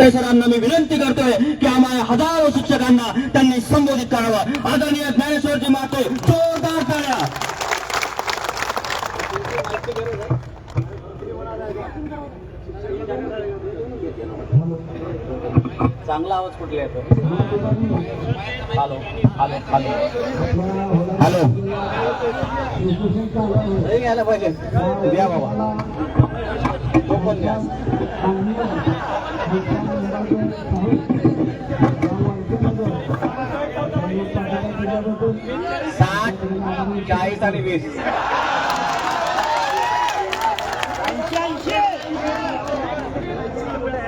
साठे सरांना मी विनंती करतोय की आम्हाला हजारो शिक्षकांना त्यांनी संबोधित करावं. आदरणीय ज्ञानेश्वरजी माते जोरदार टाळ्या. चांगला आवाज कुठला येतो हॅलो हॅलो हॅलो. हॅलो. घ्यायला पाहिजे. द्या बाबा. तो साठ चाळीस आणि वीस.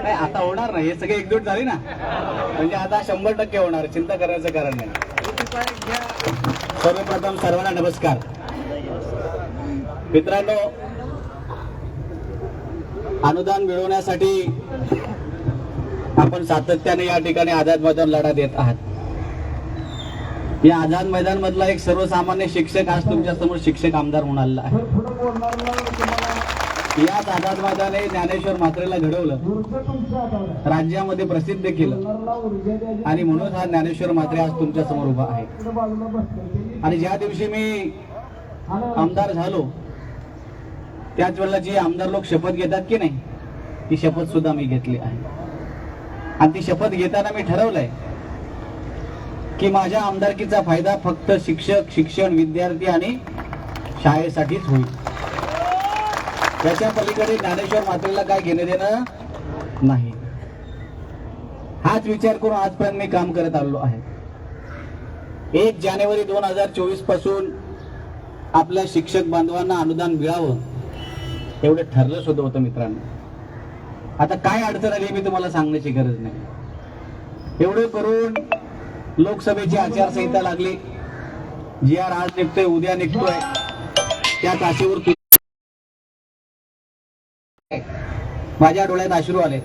नाही आता होणार नाही हे सगळे एकजूट झाली ना. म्हणजे आता शंभर टक्के होणार चिंता करायचं कारण नाही. सर्वप्रथम सर्वांना नमस्कार. मित्रांनो अनुदान मिळवण्यासाठी आपण सातत्याने या ठिकाणी आझाद मैदान लढा देत आहात. या आझाद मैदान मधला एक सर्वसामान्य शिक्षक आज तुमच्यासमोर शिक्षक आमदार म्हणून आलेला आहे. याच आझाद मैदाने ज्ञानेश्वर म्हात्रेला घडवलं. राज्यामध्ये प्रसिद्ध केलं. आणि म्हणून हा ज्ञानेश्वर म्हात्रे आज तुमच्यासमोर उभा आहे. आणि ज्या दिवशी मी आमदार झालो त्याच वेळेला जे आमदार लोक शपथ घेतात की नाही ती शपथ सुद्धा मी घेतली आहे. आणि ती शपथ घेताना मी ठरवलंय की माझ्या आमदारकीचा फायदा फक्त शिक्षक शिक्षण विद्यार्थी आणि शाळेसाठीच होईल. त्याच्या पलीकडे ज्ञानेश्वर मात्रेला काय घेणं देणं नाही. हाच विचार करून आजपर्यंत मी काम करत आलो आहे. एक जानेवारी दोन हजार चोवीसपासून आपल्या शिक्षक बांधवांना अनुदान मिळावं. एवढं ठरलं सुद्धा होतं मित्रांनो. आता काय अडचण आली मी तुम्हाला सांगण्याची गरज नाही. एवढं करून लोकसभेची आचारसंहिता लागली. जी आर आज निघतोय उद्या निघतोय. त्या काशीवर माझ्या डोळ्यात अश्रू आले.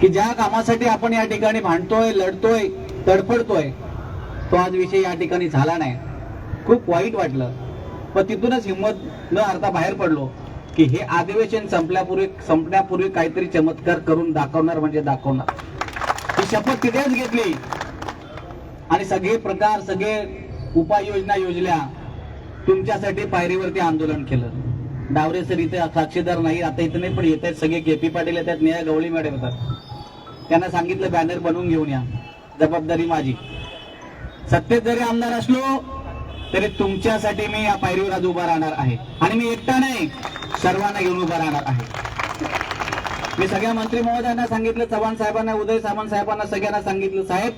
की ज्या कामासाठी आपण या ठिकाणी भांडतोय लढतोय तडफडतोय तो आज विषय या ठिकाणी झाला नाही. खूप वाईट वाटलं. पण तिथूनच हिंमत न हरता बाहेर पडलो. की हे अधिवेशन संपल्यापूर्वी संपण्यापूर्वी काहीतरी चमत्कार करून दाखवणार म्हणजे दाखवणार. ही शपथ तिथेच घेतली. आणि सगळे प्रकार सगळे उपाययोजना योजल्या. तुमच्यासाठी पायरीवरती आंदोलन केलं. डावरे सर इथे साक्षीदार नाही आता इथे नाही पण येत आहेत सगळे. केपी पाटील येतात नेहा गवळी मॅडम येतात. त्यांना सांगितलं बॅनर बनवून घेऊन या. जबाबदारी माझी. सत्तेत जरी आमदार असलो तरी तुमच्यासाठी मी या पायरीवर आज उभा राहणार आहे. आणि मी एकटा नाही. सर्वांना घेऊन उभा राहणार आहे. मी सगळ्या मंत्री महोदयांना सांगितलं चव्हाण साहेबांना उदय सामंत साहेबांना सगळ्यांना सांगितलं साहेब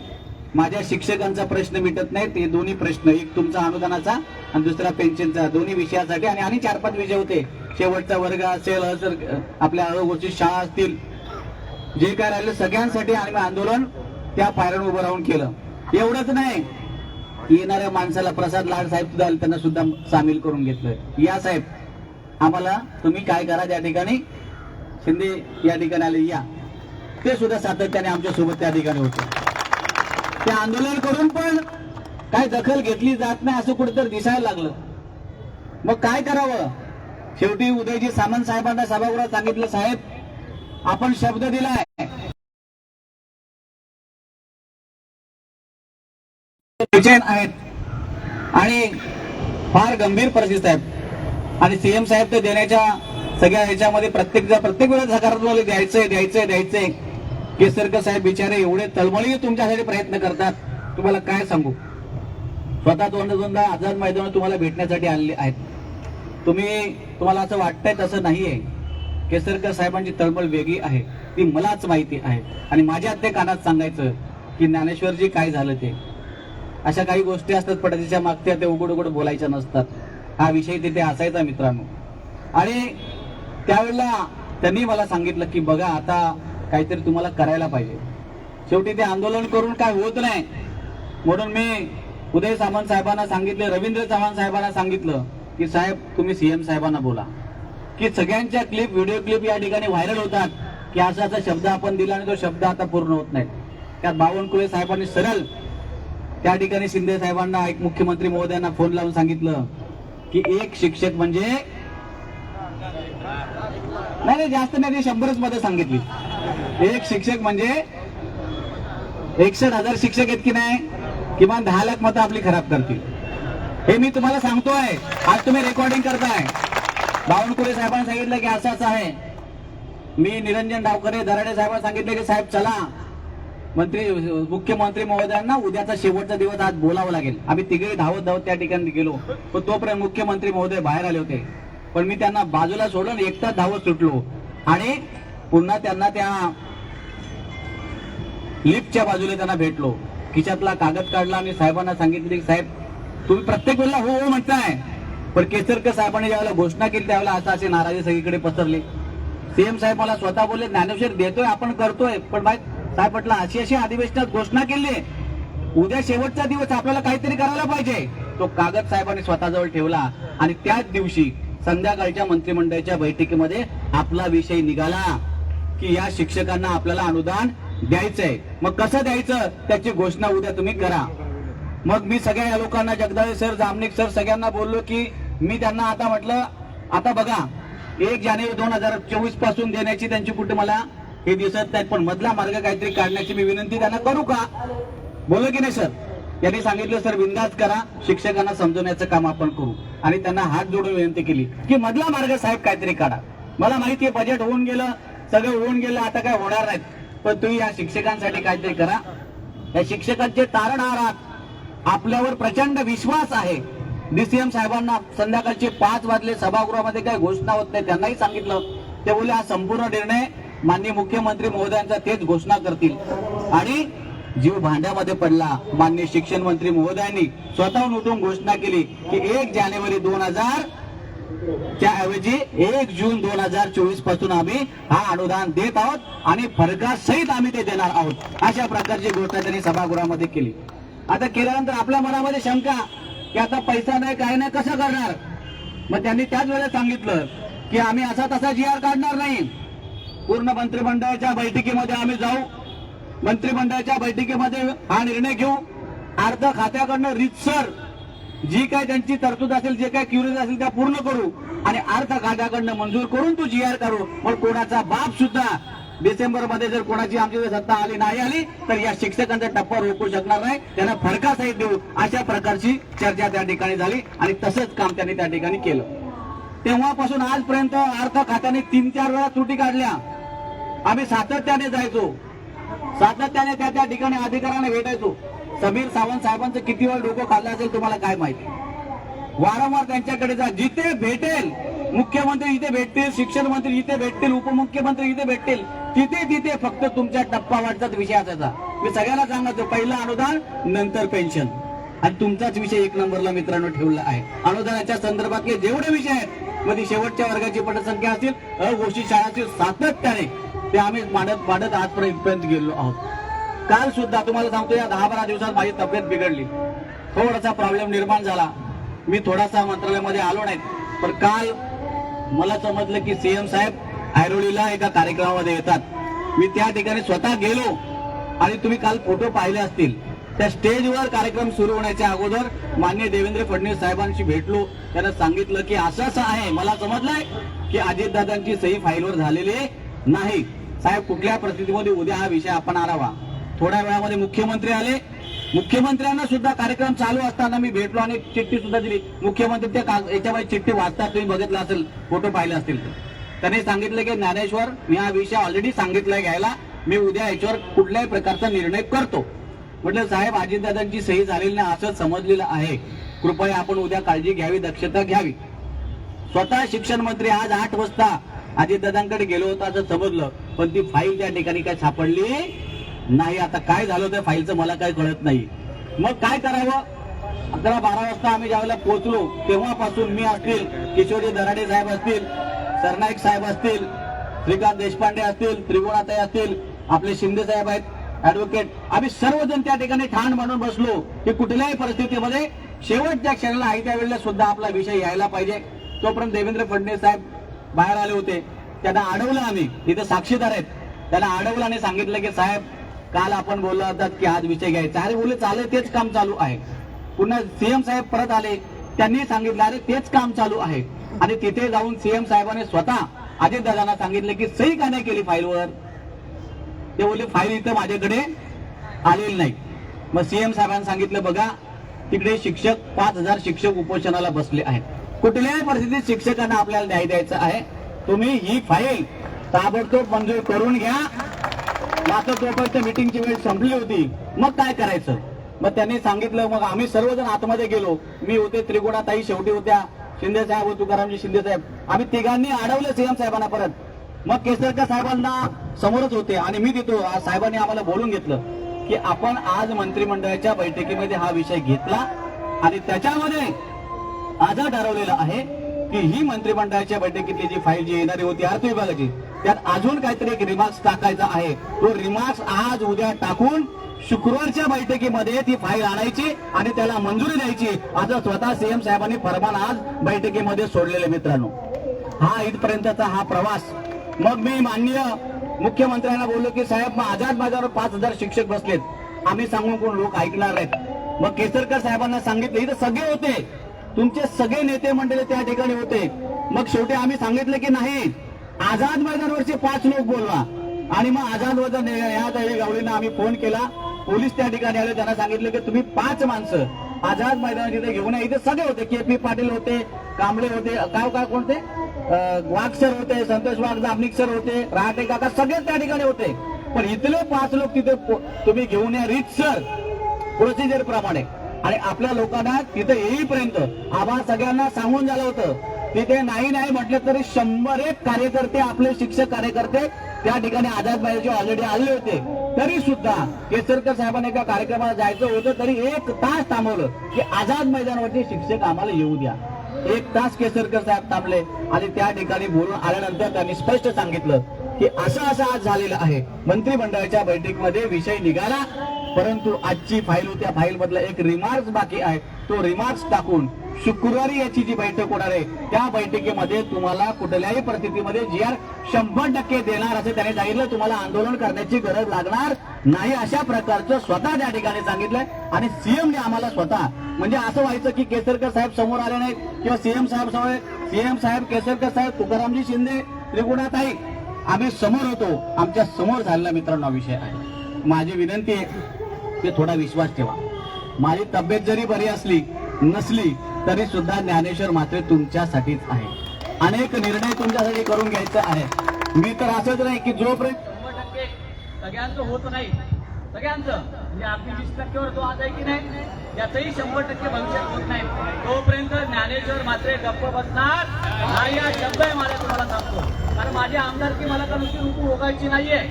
माझ्या शिक्षकांचा प्रश्न मिटत नाही ते दोन्ही प्रश्न एक तुमचा अनुदानाचा आणि दुसरा पेन्शनचा दोन्ही विषयासाठी. आणि आणि चार पाच विषय होते. शेवटचा वर्ग असेल जर आपल्या गोष्टी शाळा असतील. जे काय राहिलं सगळ्यांसाठी आम्ही आंदोलन त्या पायऱ्यावर उभं राहून केलं. एवढंच नाही. येणाऱ्या माणसाला प्रसाद लाड साहेब सुद्धा त्यांना सुद्धा सामील करून घेतलं. या साहेब आम्हाला तुम्ही काय करा त्या ठिकाणी? शिंदे या ठिकाणी आले या. ते सुद्धा सातत्याने आमच्यासोबत त्या ठिकाणी होते. ते आंदोलन करून पण काय दखल घेतली जात नाही असं कुठेतरी दिसायला लागलं. मग काय करावं? शेवटी उदयजी सामंत साहेबांना सभागृहात सांगितलं साहेब आपण शब्द दिलाय. आहेत. आणि फार गंभीर परिस्थिती आहेत. आणि सीएम साहेब ते देण्याच्या सगळ्या ह्याच्यामध्ये प्रत्येक प्रत्येक वेळेस सकारात्मक द्यायचंय द्यायचंय द्यायचंय. केसरकर साहेब बिचारे एवढे तळमळी तुमच्यासाठी प्रयत्न करतात. तुम्हाला काय सांगू? स्वतः दोन दोनदा आझाद मैदान तुम्हाला भेटण्यासाठी आलेले आहेत. तुम्ही तुम्हाला असं वाटतंय तसं नाहीये. केसरकर साहेबांची तळमळ वेगळी आहे. ती मलाच माहिती आहे. आणि माझ्या ते कानात सांगायचं की ज्ञानेश्वरजी काय झालं ते? अशा काही गोष्टी असतात पडद्याच्या मागच्या ते उघड उघड बोलायच्या नसतात. हा विषय तिथे असायचा मित्रांनो. आणि त्यावेळेला त्यांनी मला सांगितलं की बघा आता काहीतरी तुम्हाला करायला पाहिजे. शेवटी ते आंदोलन करून काय होत नाही. म्हणून मी उदय सामंत साहेबांना सांगितलं रवींद्र चव्हाण साहेबांना सांगितलं की साहेब तुम्ही सीएम साहेबांना बोला. की सगळ्यांच्या क्लिप व्हिडिओ क्लिप या ठिकाणी व्हायरल होतात की असा असा शब्द आपण दिला आणि तो शब्द आता पूर्ण होत नाही. त्यात बावनकुळे साहेबांनी सरळ त्या ठिकाणी शिंदे साहेबांना एक मुख्यमंत्री महोदयांना फोन लावून सांगितलं की एक शिक्षक म्हणजे नाही नाही जास्त नाही ते शंभरच मध्ये सांगितली. एक शिक्षक म्हणजे एकसठ हजार शिक्षक आहेत की नाही किमान दहा लाख मतं आपली खराब करतील. हे मी तुम्हाला सांगतोय. आज तुम्ही रेकॉर्डिंग करताय. बावनकुळे साहेबांनी सांगितलं की असं असं आहे. मी निरंजन डावकरे दराडे साहेबांना सांगितलं की साहेब चला. मंत्री मुख्यमंत्री महोदयांना उद्याचा शेवटचा दिवस आज बोलावं लागेल. आम्ही तिघे धावत धावत त्या ठिकाणी गेलो. पण तोपर्यंत मुख्यमंत्री महोदय बाहेर आले होते. पण मी त्यांना बाजूला सोडून एकटाच धावत सुटलो. आणि पुन्हा त्यांना त्या लिफ्टच्या बाजूला त्यांना भेटलो. खिशातला कागद काढला. आणि साहेबांना सांगितले की साहेब तुम्ही प्रत्येक वेळेला हो हो म्हणताय. पण केसरकर साहेबांनी ज्यावेळेला घोषणा केली त्यावेळेला असं असे नाराजी सगळीकडे पसरले. सीएम साहेब मला स्वतः बोलले ज्ञानेश्वर देतोय आपण करतोय. पण बाय साहेब म्हटलं अशी अशी अधिवेशनात घोषणा केली आहे. उद्या शेवटचा दिवस आपल्याला काहीतरी करायला पाहिजे. तो कागद साहेबांनी स्वतःजवळ ठेवला आणि त्याच दिवशी संध्याकाळच्या मंत्रिमंडळाच्या बैठकीमध्ये आपला विषय निघाला की या शिक्षकांना आपल्याला अनुदान द्यायचंय. मग कसं द्यायचं? त्याची घोषणा उद्या तुम्ही करा. मग मी सगळ्या या लोकांना जगदाळे सर जामनिक सर सगळ्यांना बोललो की मी त्यांना आता म्हटलं आता बघा एक जानेवारी दोन हजार चोवीसपासून देण्याची त्यांची कुठे मला हे दिसत नाहीत पण मधला मार्ग काहीतरी काढण्याची मी विनंती त्यांना करू का? बोलू की नाही सर? यांनी सांगितलं सर बिंदास करा. शिक्षकांना समजवण्याचं काम आपण करू. आणि त्यांना हात जोडून विनंती केली की मधला मार्ग साहेब काहीतरी काढा. मला माहितीये बजेट होऊन गेलं सगळं होऊन गेलं आता काय होणार नाहीत. पण तुम्ही या शिक्षकांसाठी काहीतरी करा. या शिक्षकांचे तारण आहात आपल्यावर प्रचंड विश्वास आहे. डीसीएम साहेबांना संध्याकाळचे पाच वाजले सभागृहामध्ये काही घोषणा होत नाही त्यांनाही सांगितलं. ते बोलले हा संपूर्ण निर्णय माननीय मुख्यमंत्री महोदयांचा तेच घोषणा करतील. आणि जीव भांड्यामध्ये पडला. माननीय शिक्षण मंत्री महोदयांनी स्वतःहून उठून घोषणा केली की एक जानेवारी दोन हजार च्या ऐवजी एक जून दोन हजार चोवीसपासून आम्ही हा अनुदान देत आहोत आणि फरकासहित आम्ही ते देणार आहोत. अशा प्रकारची घोषणा त्यांनी सभागृहामध्ये केली. आता केल्यानंतर आपल्या मनामध्ये शंका की आता पैसा नाही काय नाही कसं करणार? मग त्यांनी त्याच वेळेला सांगितलं की आम्ही असा तसा जी आर काढणार नाही. पूर्ण मंत्रिमंडळाच्या बैठकीमध्ये आम्ही जाऊ. मंत्रिमंडळाच्या बैठकीमध्ये हा निर्णय घेऊ. अर्थ खात्याकडनं रितसर जी काय त्यांची तरतूद असेल जे काय क्युरेज असेल त्या पूर्ण करू. आणि अर्थ खात्याकडनं मंजूर करून तू जी आर करू. पण कोणाचा बाप सुद्धा डिसेंबरमध्ये जर कोणाची आमची जर सत्ता आली नाही आली तर या शिक्षकांचा टप्पा रोखू शकणार नाही. त्यांना फरकासहित देऊ. अशा प्रकारची चर्चा त्या ठिकाणी झाली आणि तसंच काम त्यांनी त्या ठिकाणी केलं. तेव्हापासून आजपर्यंत अर्थ खात्याने तीन चार वेळा त्रुटी काढल्या. आम्ही सातत्याने जायचो. सातत्याने त्या त्या ठिकाणी अधिकाऱ्यांना भेटायचो. समीर सावंत साहेबांचं किती वेळ डोकं खाल्लं असेल तुम्हाला काय माहिती? वारंवार त्यांच्याकडे जा. जिथे भेटेल मुख्यमंत्री इथे भेटतील शिक्षण मंत्री इथे भेटतील उपमुख्यमंत्री इथे भेटतील तिथे तिथे फक्त तुमच्या टप्पा वाटचाच विषय असायचा मी सगळ्याला सांगायचो पहिलं अनुदान नंतर पेन्शन. आणि तुमचाच विषय एक नंबरला मित्रांनो ठेवला आहे. अनुदानाच्या संदर्भातले जेवढे विषय आहेत मध्ये शेवटच्या वर्गाची पटसंख्या असतील अघोषित शाळा असतील सातत्याने ते आम्ही मांडत मांडत आजपर्यंत गेलो आहोत. काल सुद्धा तुम्हाला सांगतो या दहा बारा दिवसात माझी तब्येत बिघडली. थोडासा प्रॉब्लेम निर्माण झाला. मी थोडासा मंत्रालयामध्ये आलो नाही. पण काल मला समजलं की सीएम साहेब ऐरोलीला एका कार्यक्रमामध्ये येतात. मी त्या ठिकाणी स्वतः गेलो आणि तुम्ही काल फोटो पाहिले असतील. त्या स्टेजवर कार्यक्रम सुरू होण्याच्या अगोदर मान्य देवेंद्र फडणवीस साहेबांशी भेटलो. त्यांना सांगितलं की असं असं आहे. मला समजलंय की अजितदादांची सही फाईलवर झालेली नाही. साहेब कुठल्या परिस्थितीमध्ये उद्या हा विषय आपण आरावा थोड्या वेळामध्ये मुख्यमंत्री आले. मुख्यमंत्र्यांना सुद्धा कार्यक्रम चालू असताना मी भेटलो आणि चिठ्ठी सुद्धा दिली. मुख्यमंत्री त्या याच्यामध्ये चिठ्ठी वाचतात तुम्ही बघितलं असेल फोटो पाहिले असतील. त्यांनी सांगितलं की ज्ञानेश्वर मी हा विषय ऑलरेडी सांगितलाय घ्यायला. मी उद्या याच्यावर कुठल्याही प्रकारचा निर्णय करतो. म्हटलं साहेब अजितदादांची सही झालेली नाही असं समजलेलं आहे. कृपया आपण उद्या काळजी घ्यावी दक्षता घ्यावी. स्वतः शिक्षण मंत्री आज आठ वाजता अजितदादांकडे गेलो होतो असं समजलं. पण ती फाईल त्या ठिकाणी काय सापडली नाही. आता काय झालं त्या फाईलचं मला काही कळत नाही. मग काय करावं? अकरा बारा वाजता आम्ही ज्यावेळेला पोहोचलो तेव्हापासून मी असतील किशोरी दराडे साहेब असतील सरनाईक साहेब असतील श्रीकांत देशपांडे असतील त्रिगुणाताई असतील आपले शिंदे साहेब आहेत ऍडव्होकेट आम्ही सर्वजण त्या ठिकाणी ठाण मांडून बसलो की कुठल्याही परिस्थितीमध्ये शेवटच्या क्षणाला आहे त्यावेळेला सुद्धा आपला विषय यायला पाहिजे. तोपर्यंत देवेंद्र फडणवीस साहेब बाहेर आले होते. त्यांना अडवलं आम्ही. इथे साक्षीदार आहेत. त्यांना अडवलं आणि सांगितलं की साहेब काल आपण बोललो होतात की आज विषय घ्यायचा. अरे बोलले चालेल तेच काम चालू आहे. पुन्हा सीएम साहेब परत आले. त्यांनी सांगितलं अरे तेच काम चालू आहे. आणि तिथे जाऊन सीएम साहेबांनी स्वतः अजितदादांना सांगितलं की सही का नाही केली फाईलवर? ते बोलले फाईल इथं माझ्याकडे आलेली नाही. मग सीएम साहेबांनी सांगितलं बघा तिकडे शिक्षक पाच हजार शिक्षक उपोषणाला बसले आहेत. कुठल्याही परिस्थितीत शिक्षकांना आपल्याला न्याय द्यायचा आहे. तुम्ही ही फाईल ताबडतोब मंजूर करून घ्या. मात्र तोपर्यंत मिटिंगची वेळ संपली होती. मग काय करायचं? मग त्यांनी सांगितलं मग आम्ही सर्वजण आतमध्ये गेलो. मी होते त्रिगुणाताई शेवटी होत्या शिंदे साहेब तुकारामजी शिंदे साहेब. आम्ही तिघांनी अडवलं सीएम साहेबांना परत. मग केसरकर साहेबांना समोरच होते आणि मी तिथो साहेबांनी आम्हाला बोलून घेतलं की आपण आज मंत्रिमंडळाच्या बैठकीमध्ये हा विषय घेतला आणि त्याच्यामध्ये आज ठरवलेलं आहे. की ही मंत्रिमंडळाच्या बैठकीतली जी फाईल जी येणारी होती अर्थ विभागाची त्यात अजून काहीतरी एक रिमार्क्स टाकायचा आहे. तो रिमार्क्स आज उद्या टाकून शुक्रवारच्या बैठकीमध्ये ती फाईल आणायची आणि त्याला मंजुरी द्यायची. असं स्वतः सीएम साहेबांनी फरमान आज बैठकीमध्ये सोडलेले मित्रांनो. हा इथपर्यंतचा हा प्रवास. मग मी माननीय मुख्यमंत्र्यांना बोललो की साहेब मग आझाद बाजारावर पाच हजार शिक्षक बसलेत. आम्ही सांगून कोण लोक ऐकणार आहेत मग केसरकर साहेबांना सांगितले इथं सगळे होते. तुमचे सगळे नेते मंडळी त्या ठिकाणी होते. मग शेवटी आम्ही सांगितलं की नाही आझाद मैदानवरचे पाच लोक बोलवा. आणि मग आझाद मैदान या तळे गावडींना आम्ही फोन केला. पोलीस त्या ठिकाणी आले त्यांना सांगितलं की तुम्ही पाच माणसं आझाद मैदान तिथे घेऊन या. इथे सगळे होते के पी पाटील होते कांबळे होते काय काय कोणते? अं, वाघ सर होते संतोष वाघ जामनिक सर होते रहाटे काका सगळे त्या ठिकाणी होते. पण इथले पाच लोक तिथे तुम्ही घेऊन या रीत सर प्रोसिजर प्रमाणे. आणि आपल्या लोकांना तिथे येईपर्यंत आबा सगळ्यांना सांगून झालं होतं तिथे नाही नाही म्हटलं तरी शंभर एक कार्यकर्ते आपले शिक्षक कार्यकर्ते त्या ठिकाणी आझाद मैदानाचे ऑलरेडी आले होते. तरी सुद्धा केसरकर साहेबांनी एका कार्यक्रमाला जायचं होतं तरी एक तास थांबवलं की आझाद मैदानावरती शिक्षक आम्हाला येऊ द्या. एक तास केसरकर साहेब थांबले आणि त्या ठिकाणी बोलून आल्यानंतर त्यांनी स्पष्ट सांगितलं की असं असं आज झालेलं आहे. मंत्रिमंडळाच्या बैठकीमध्ये विषय निघाला. परंतु आजची फाईल होत्या फाईल मधला एक रिमार्क्स बाकी आहे. तो रिमार्क्स टाकून शुक्रवारी याची जी बैठक होणार आहे त्या बैठकीमध्ये तुम्हाला कुठल्याही परिस्थितीमध्ये जी आर शंभर टक्के देणार असं त्याने सांगितलं. तुम्हाला आंदोलन करण्याची गरज लागणार नाही अशा प्रकारचं स्वतः त्या ठिकाणी सांगितलंय. आणि सीएमने आम्हाला स्वतः म्हणजे असं व्हायचं की केसरकर साहेब समोर आले नाहीत किंवा सीएम साहेब समोर सीएम साहेब केसरकर साहेब तुकारामजी शिंदे त्रिगुणाताई आम्ही समोर होतो. आमच्यासमोर झालेला मित्रांनो विषय आहे. माझी विनंती आहे की थोडा विश्वास ठेवा. माझी तब्येत जरी बरी असली नसली तरी सुद्धा ज्ञानेश्वर मात्र तुमच्यासाठीच आहे. अनेक निर्णय तुमच्यासाठी करून घ्यायचे आहे मी तर असंच नाही की जोपर्यंत सगळ्यांचं होत नाही. सगळ्यांचं. म्हणजे आपली वीस टक्केवर तो आज आहे की नाही याचंही शंभर टक्के भविष्यात होत नाही. तोपर्यंत ज्ञानेश्वर मात्र गप्प बसणार. हा या शब्द आहे मला तुम्हाला सांगतो. कारण माझी आमदारकी मला का नुसती रुपू उगायची नाहीये.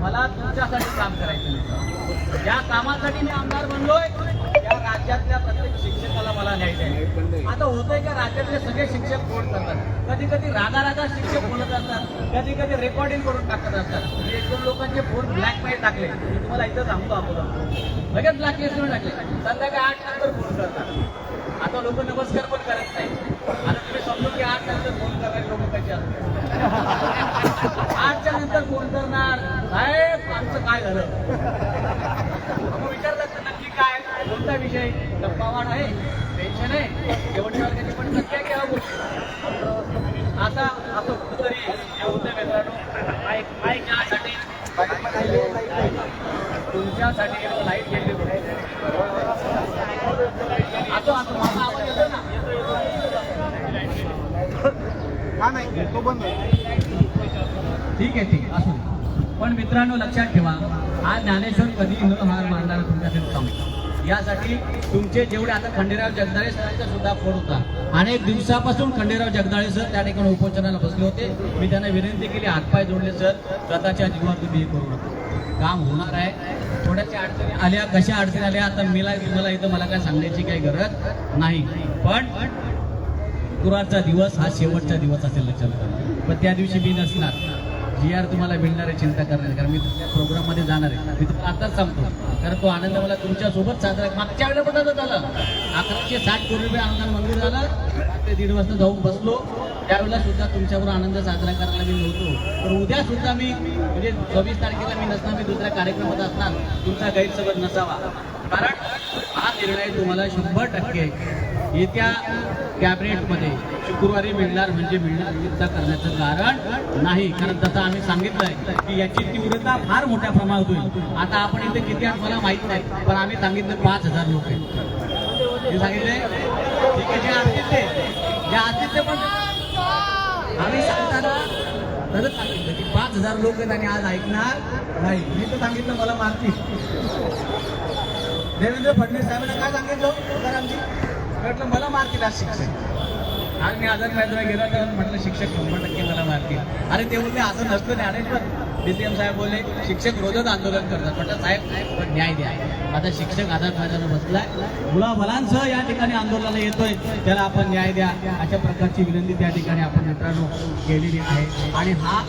मला तुमच्यासाठी काम करायचं या ज्या कामासाठी मी आमदार बनलोय. या राज्यातल्या प्रत्येक शिक्षकाला मला न्याय द्यायचा आता होतंय का राज्यातले सगळे शिक्षक फोन करतात? कधी कधी रागा रागा शिक्षक बोलत असतात. कधी कधी रेकॉर्डिंग करून टाकत असतात. म्हणजे एक दोन लोकांचे फोन ब्लॅकमेल टाकले. मी तुम्हाला इथं सांगतो आपण. लगेच ब्लॅकमेल करून टाकले. संध्याकाळी आठ नंतर फोन करतात. आता लोक नमस्कार पण करत नाही आता तुम्ही समजून की आठ नंतर फोन करणारे लोक कसे असतात? आजच्या नंतर फोन करणार? साहेब आमचं काय झालं? विचारलं तर नक्की काय? कोणता विषय? गप्पावाड आहे टेन्शन आहे. शेवटच्या वर्गाची पण संख्या घ्या आता असं कुठंतरी हे होतं मित्रांनो तुमच्यासाठी लाइट गेली आता आता माझा आवाज येतो ना ठीक आहे ठीक आहे. असू पण मित्रांनो लक्षात ठेवा हा ज्ञानेश्वर कधी न हार मानणार तुमच्यासाठी सांगतो यासाठी तुमचे जेवढे आता खंडेराव जगदाळे सरांचा सुद्धा फोन होता. अनेक दिवसापासून खंडेराव जगदाळे सर त्या ठिकाणी उपोषणाला बसले होते. मी त्यांना विनंती केली हातपाय जोडले सर स्वतःच्या जीवात तुम्ही हे करू नका. काम होणार आहे. थोड्याशा अडचणी आल्या कशा अडचणी आल्या आता मला तुम्हाला इथं मला काय सांगण्याची काही गरज नाही. पण शुक्रवारचा दिवस हा शेवटचा दिवस असेल लक्षात ठेवा. पण त्या दिवशी मी नसणार. जी आर तुम्हाला मिळणार आहे चिंता करणार कारण मी तुमच्या प्रोग्राममध्ये जाणार आहे. मी तुम्हाला आताच सांगतो. कारण तो आनंद मला तुमच्यासोबत साजरा मागच्या वेळेला पण तसं झालं. अकराशे साठ कोटी रुपये अनुदान मंजूर झालं. ते दीड वाजता जाऊन बसलो. त्यावेळेला सुद्धा तुमच्यावर आनंद साजरा करायला मी नव्हतो. तर उद्या सुद्धा मी म्हणजे सव्वीस तारखेला मी नसणार मी दुसऱ्या कार्यक्रमात असणार. तुमचा गैरसमज नसावा. कारण हा निर्णय तुम्हाला शंभर टक्के येत्या कॅबिनेटमध्ये शुक्रवारी मिळणार म्हणजे मिळणार चिंता करण्याचं कारण नाही. कारण जसं आम्ही सांगितलंय की याची तीव्रता फार मोठ्या प्रमाणात होईल. आता आपण इथे किती आहात मला माहीत नाही पण आम्ही सांगितलं पाच हजार लोक आहेत. सांगितले ठीक आहे जे असतील ते जे असतील ते पण आम्ही सांगताना तरच सांगितलं की पाच हजार लोक आहेत आणि आज ऐकणार नाही. मी तर सांगितलं मला मारतील. देवेंद्र फडणवीस साहेबांना काय सांगितलं आमची? म्हटलं मला मारतील आज शिक्षक आज मी आझाद मैदानात गेला तर म्हटलं शिक्षक शंभर टक्के मला मारतील. अरे ते बोलले असं नसतं ज्ञानेश्वर एम साहेब बोलले शिक्षक रोजच आंदोलन करतात. म्हटलं साहेब पण न्याय द्या. आता शिक्षक आझाद मैदानात बसलाय. मुला मुलांसह या ठिकाणी आंदोलनाला येतोय. त्याला आपण न्याय द्या. अशा प्रकारची विनंती त्या ठिकाणी आपण मित्रांनो केलेली आहे. आणि हा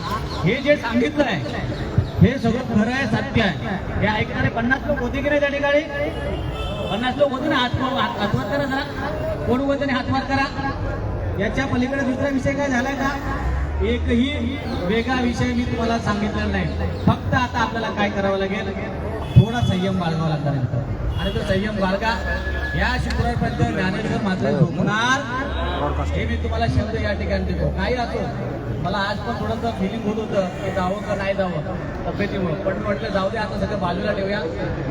हे जे सांगितलं आहे हे सगळं खरं आहे सत्य आहे. हे ऐकणारे पन्नास लोक होते की नाही त्या ठिकाणी? पन्नास लोक होते ना हात हात- करा जरा. कोण होते आणि करा. याच्या पलीकडे दुसरा विषय काय झालाय का? एकही वेगळा विषय मी तुम्हाला सांगितलेला नाही. फक्त आता आपल्याला काय करावं लागेल? थोडा संयम बाळगावा लागणार आणि तो संयम बाळगा. या शुक्रवारपर्यंत ज्ञानेश्वर मात्र झोपणार. हे मी तुम्हाला शब्द या ठिकाणी देतो. काही असो मला आज पण थोडंसं फिलिंग होत होतं की जावं का नाही जावं तब्येतीमुळे. पण म्हटलं जाऊ दे आता सगळं बाजूला ठेवूया.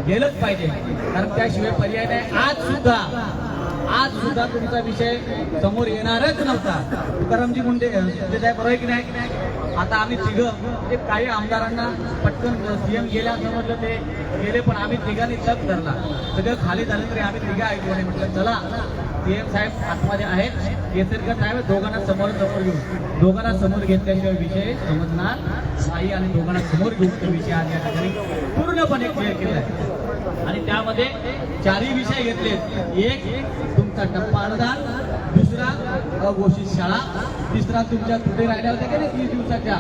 गेलंच पाहिजे. कारण त्याशिवाय पर्याय नाही. आज सुद्धा आज सुद्धा तुमचा विषय समोर येणारच नव्हता. तुकारामजी मुंडे साहेब बरोबर की नाही? आता आम्ही तिघं ते काही आमदारांना पटकन सीएम गेल्या समजलं ते गेले पण आम्ही तिघांनी तग धरला. सगळं खाली झालं तरी आम्ही तिघं ऐकलं नाही म्हटलं चला सीएम साहेब आतमध्ये आहेत. केसरकर साहेब दोघांना समोर समोर घेऊन. दोघांना समोर घेतल्याशिवाय विषय समजणार नाही आणि दोघांना समोर घेऊन तो विषय आज या ठिकाणी पूर्णपणे क्लिअर केला आहे. आणि त्यामध्ये चारही विषय घेतले. एक तुमचा टप्पा अनुदान दुसरा अघोषित शाळा तिसरा तुमच्या कुठे राहिल्या होत्या की नाही? तीस दिवसाच्या.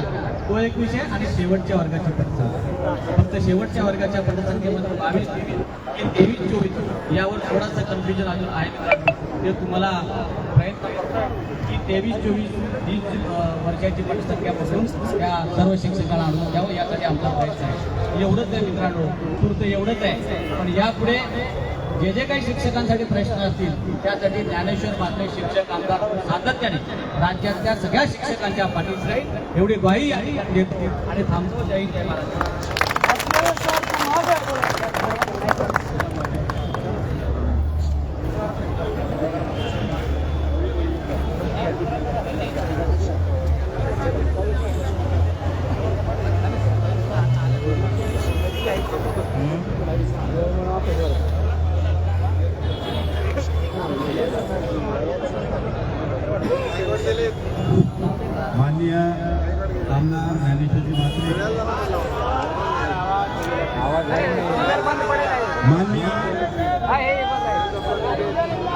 तो एक विषय आणि शेवटच्या वर्गाची पटसंख्या फक्त शेवटच्या वर्गाच्या पटसंख्येमध्ये बावीस तेवीस तेवीस चोवीस. यावर थोडासा कन्फ्युजन अजून आहे मित्रांनो. ते तुम्हाला प्रयत्न करतो की तेवीस चोवीस वीस वर्षाची पटसंख्या बसून त्या सर्व शिक्षकांना आणून द्यावं यासाठी आमचा प्रयत्न आहे. एवढंच आहे मित्रांनो पुरतं एवढंच आहे. पण यापुढे जे जे काही शिक्षकांसाठी प्रश्न असतील त्यासाठी ज्ञानेश्वर मात्रे शिक्षक आमदार सातत्याने राज्यातल्या सगळ्या शिक्षकांच्या पाठीस राहील. एवढी ग्वाही आणि थांबतो. जय जय माननीय आमदार ज्ञानेश्वरजी म्हात्रे माननीय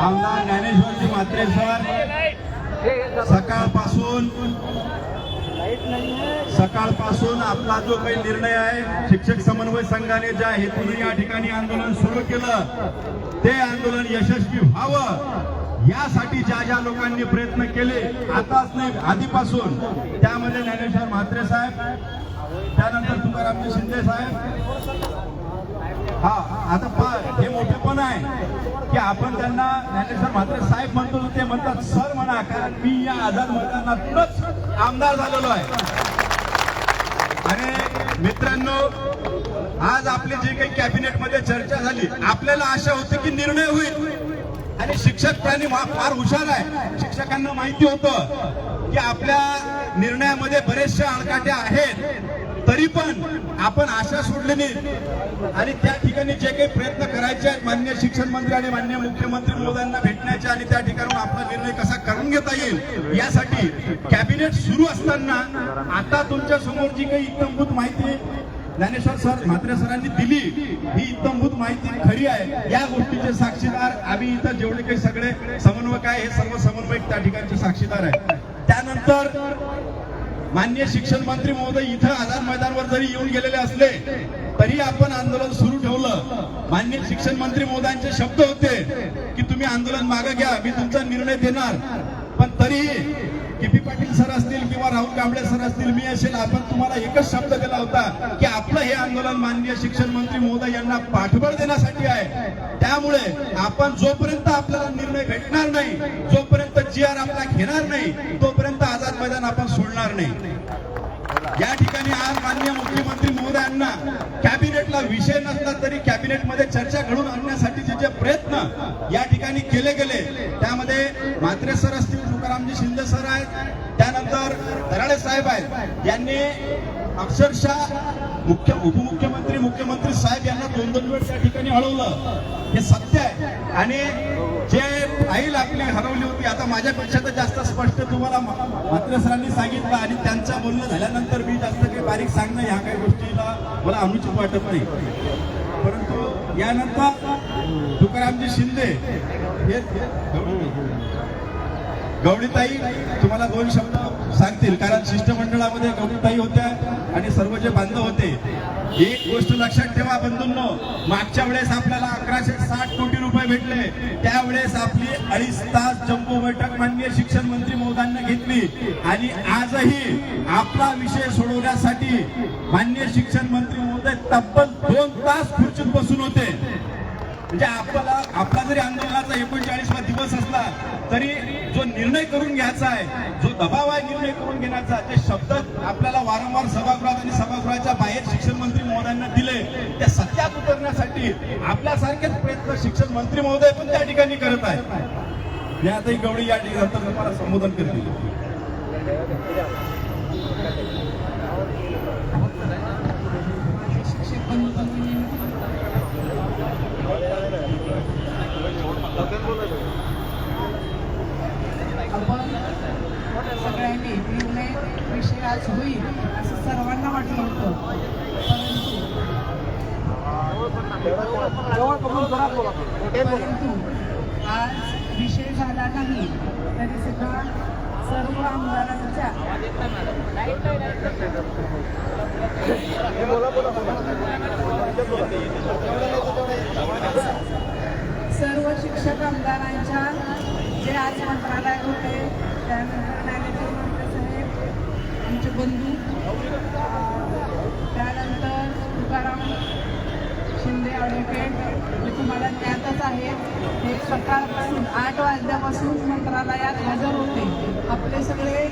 आमदार ज्ञानेश्वरजी म्हात्रे सर सकाळपासून आपला जो काही निर्णय आहे शिक्षक समन्वय संघाने ज्या हेतूने या ठिकाणी आंदोलन सुरू केलं ते आंदोलन यशस्वी व्हावं. यासाठी ज्या ज्या लोकांनी प्रयत्न केले आताच नाही आधीपासून. त्यामध्ये ज्ञानेश्वर म्हात्रे साहेब त्यानंतर तुकारामजी शिंदे साहेब. हा आता पा हे मोठे पण आहे की आपण त्यांना ज्ञानेश्वर म्हात्रे साहेब म्हणतो ते म्हणतात सर म्हणा कारण मी या आझाद मैदानातूनच आमदार झालेलो आहे. आणि मित्रांनो आज आपली जी काही कॅबिनेटमध्ये चर्चा झाली आपल्याला आशा होती की निर्णय होईल. आणि शिक्षक प्राणी फार हुशार आहे. शिक्षकांना माहिती होतं की आपल्या निर्णयामध्ये बरेचशा अडकाट्या आहेत. तरी पण आपण आशा सोडली नाही. आणि त्या ठिकाणी जे काही प्रयत्न करायचे आहेत मान्य शिक्षण मंत्री आणि मान्य मुख्यमंत्री महोदयांना भेटण्याचे आणि त्या ठिकाणी आपला निर्णय कसा करून घेता येईल यासाठी कॅबिनेट सुरू असताना आता तुमच्यासमोर जी काही इत्तमभूत माहिती ज्ञानेश्वर सर म्हात्रे सरांनी दिली ही इत्तमभूत माहिती खरी आहे. या गोष्टीचे साक्षीदार आम्ही इथं जेवढे काही सगळे समन्वयक आहे हे सर्व समन्वयक त्या ठिकाणचे साक्षीदार आहे त्यानंतर मान्य शिक्षण मंत्री महोदय इथं आझाद मैदानवर जरी येऊन गेलेले असले तरी आपण आंदोलन सुरू ठेवलं. मान्य शिक्षण मंत्री महोदयांचे शब्द होते की तुम्ही आंदोलन मागे घ्या मी तुमचा निर्णय देणार. पण तरीही किपी पाटील सर असतील किंवा राहुल कांबळे सर असतील मी असेल आपण तुम्हाला एकच शब्द दिला होता की आपलं हे आंदोलन माननीय शिक्षण मंत्री महोदय यांना पाठबळ देण्यासाठी आहे. त्यामुळे आपण जोपर्यंत आपल्याला निर्णय भेटणार नाही जोपर्यंत जी आर आपला घेणार नाही तोपर्यंत आझाद मैदान आपण सोडणार नाही. या ठिकाणी आज माननीय मुख्यमंत्री महोदयांना कॅबिनेटला विषय नसला तरी कॅबिनेटमध्ये चर्चा घडून आणण्यासाठीचे जे जे प्रयत्न या ठिकाणी केले गेले त्यामध्ये म्हात्रे सर असतील तुकारामजी शिंदे सर आहेत त्यानंतर दराडे साहेब आहेत यांनी अक्षरशः मुख्य उपमुख्यमंत्री मुख्यमंत्री साहेब यांना दोन दोन वेळ त्या ठिकाणी हळवलं हे सत्य आहे. आणि जे फाईल आपली हरवली होती आता माझ्यापेक्षा तर जास्त स्पष्ट तुम्हाला मात्र सरांनी सांगितलं आणि त्यांचं बोलणं झाल्यानंतर मी जास्त काही बारीक सांगणं ह्या काही गोष्टीला मला अनुचित वाटत नाही. परंतु यानंतर तुकारामजी शिंदे हे गवळीताई तुम्हाला दोन शब्द सांगतील. कारण शिष्टमंडळामध्ये गवळीताई होत्या आणि सर्व जे बांधव होते एक गोष्ट लक्षात ठेवा बंधूंनो. मागच्या वेळेस आपल्याला अकराशे साठ कोटी रुपये भेटले. त्यावेळेस आपली अडीच तास जम्बो बैठक माननीय शिक्षण मंत्री मोदांनी घेतली. आणि आजही आपला विषय सोडवण्यासाठी माननीय शिक्षण मंत्री महोदय तब्बल दोन तास खुर्चीत बसून होते. म्हणजे आपल्याला आपला जरी आंदोलनाचा एकोणचाळीसवा दिवस असला तरी जो निर्णय करून घ्यायचा आहे जो दबाव आहे निर्णय करून घेण्याचा ते शब्द आपल्याला वारंवार सभागृहात आणि सभागृहाच्या बाहेर शिक्षण मंत्री महोदयांना दिले त्या सत्यात उतरण्यासाठी आपल्यासारखेच प्रयत्न शिक्षण मंत्री महोदय पण त्या ठिकाणी करत आहे मी आताही गवळी या ठिकाणी तुम्हाला संबोधन करतील आपण सगळ्यांनी निर्णय विषय आज होईल असं सर्वांना वाटलं होतं. परंतु परंतु आज विषय झाला नाही. तरी सुद्धा सर्व आमदारांच्या सर्व शिक्षक आमदारांच्या जे आज मंत्रालय होते त्यानंतर मॅनेजर मंत्री साहेब आमचे बंधू. त्यानंतर तुकाराम शिंदे ॲडव्होकेट हे तुम्हाला ज्ञातच आहे हे सकाळपासून आठ वाजल्यापासून मंत्रालयात हजर होते. आपले सगळे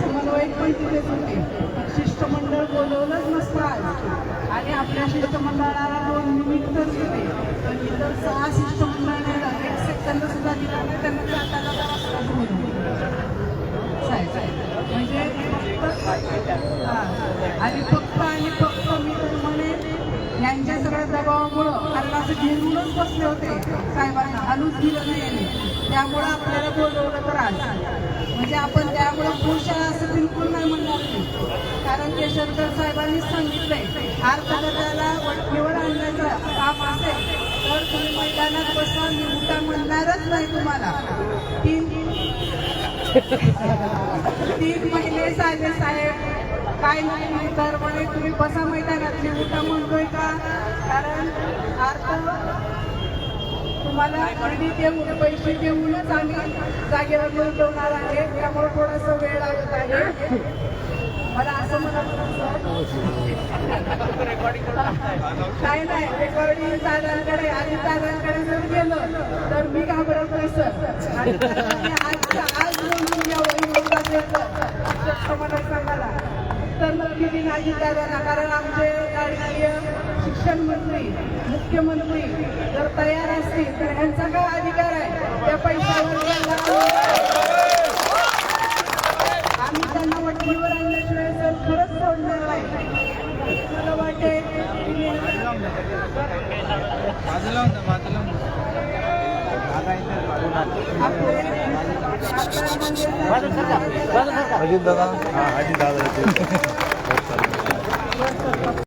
समन्वयक पण तिथेच होते. शिष्टमंडळ बोलवलंच नसतं आज. आणि आपल्या शिष्टमंडळाला दोन निमित्तच होते. पण इतर सहा शिष्टमंडळ एक सेकंद सुद्धा दिला त्यांना जातात जरा साहेब साहेब म्हणजे फक्त हां. आणि फक्त आणि फक्त मी तर म्हणेन यांच्या सगळ्या दबावामुळं कारण असं घेऊनच बसले होते. साहेबांना हलूच दिलं नाही त्यामुळं आपल्याला बोलवलं तर आज. म्हणजे आपण त्यामुळं खुश आहे असं बिलकुल नाही म्हणणार नाही कारण केशवकर साहेबांनीच सांगितलंय अर्थकार्याला वटणीवर आणण्याचं काम असेल तर तुम्ही मैदानात बसा मी म्हणणारच नाही तुम्हाला. तीन तीन महिने झाले साहेब काय नाही तर म्हणे तुम्ही बसा मैदानात मी उठा म्हणतोय का? कारण अर्थ तुम्हाला खरेदी देऊन पैसे देऊनच आम्ही जागेवर गुंतवणार आहे. त्यामुळे थोडासा वेळ लागत आहे. मला असं म्हणत काय नाही रेकॉर्डिंग दादांकडे आणि दादांकडे जर गेलो तर मी घाबरत नाही सर. आणि आज यावं तर मला सांगायला तर नक्की मी नाही दादांना कारण आमचे राजकीय शिक्षण मंत्री मुख्यमंत्री जर तयार असतील तर ह्यांचा काय अधिकार आहे त्या पैशावर यांना आम्ही त्यांना वटणीवर आणल्याशिवाय सर खरंच सोडणार नाही. मला वाटेल की आपले आता म्हणजे